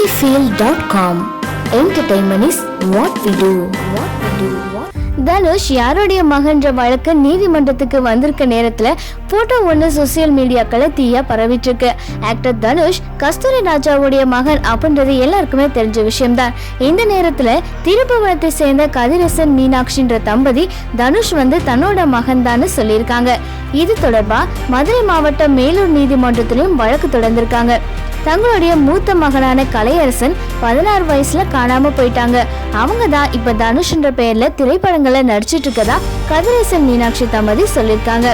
cinefield.com entertainment is what we do. What we do. Dhanush யாருடைய மகன்ற வழக்கு நீதிமன்றத்துக்கு வந்திருக்க நேரத்துல போட்டோ ஒன்று சோசியல் மீடியாக்களை தீயா பரவிட்டு இருக்கு ஆக்டர் தனுஷ் கஸ்தூரி ராஜாவுடைய மகன் அப்படின்றது எல்லாருக்குமே தெரிஞ்ச விஷயம்தான். இந்த நேரத்துல திருப்புவனத்தை சேர்ந்த கதிரசன் மீனாட்சின்ற தம்பதி தனுஷ் வந்து தன்னோட மகன் தான் சொல்லியிருக்காங்க. இது தொடர்பா மதுரை மாவட்டம் மேலூர் நீதிமன்றத்திலும் வழக்கு தொடர்ந்திருக்காங்க. தங்களுடைய மூத்த மகனான கலையரசன் பதினாறு வயசுல காணாம போயிட்டாங்க. அவங்க தான் இப்ப தனுஷ்ன்ற பெயர்ல திரைப்படங்களை நடிச்சிட்டு இருக்கதா கதிரேசன் மீனாட்சி தம்பதி சொல்லியிருக்காங்க.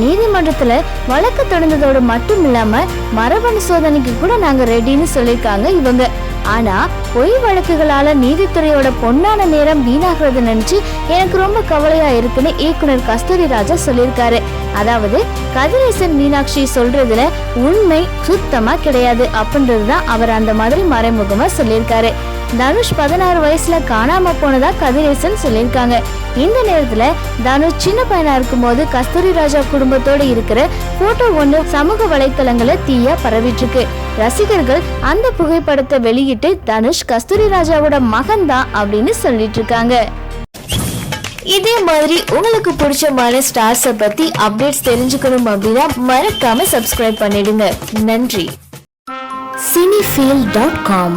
நீதிமன்றத்துல வழக்கு தொடர்ந்ததோடு மட்டும் இல்லாம மரபணு சோதனைக்கு கூட நாங்க ரெடின்னு சொல்லியிருக்காங்க இவங்க. ஆனா பொய் வழக்குகளால நீதித்துறையோட பொன்னான நேரம் வீணாகிறது நினைச்சு எனக்கு ரொம்ப கவலையா இருக்குன்னு இயக்குனர் கஸ்தூரி ராஜா சொல்லியிருக்காரு. அதாவது கதிரேசன் மீனாட்சி சொல்றதுல உண்மை சுத்தமா கிடையாது அப்படின்றதுதான் அவர் அந்த மாதிரி மறைமுகமா சொல்லியிருக்காரு. தனுஷ் பதினாறு வயசுல காணாம போனதா கதிரேசன் சொல்லியிருக்காங்க. இந்த நேரத்துல தனுஷ் சின்ன பையனா இருக்கும்போது கஸ்தூரி ராஜா குடும்பத்தோட இருக்கிற போட்டோ ஒண்ணு சமூக வலைத்தளங்கள தீயா பரவிட்டு இருக்கு ரசிகர்கள் அந்த புகைப்படத்தை வெளியிட்டு தனுஷ் கஸ்தூரி ராஜாவோட மகன் தான் அப்படின்னு சொல்லிட்டு இருக்காங்க இதே மாதிரி உங்களுக்கு பிடிச்சமான ஸ்டார்ஸை பத்தி அப்டேட்ஸ் தெரிஞ்சுக்கணும் அப்படின்னா மறக்காம சப்ஸ்கிரைப் பண்ணிடுங்க. நன்றி. Cinefeel dot com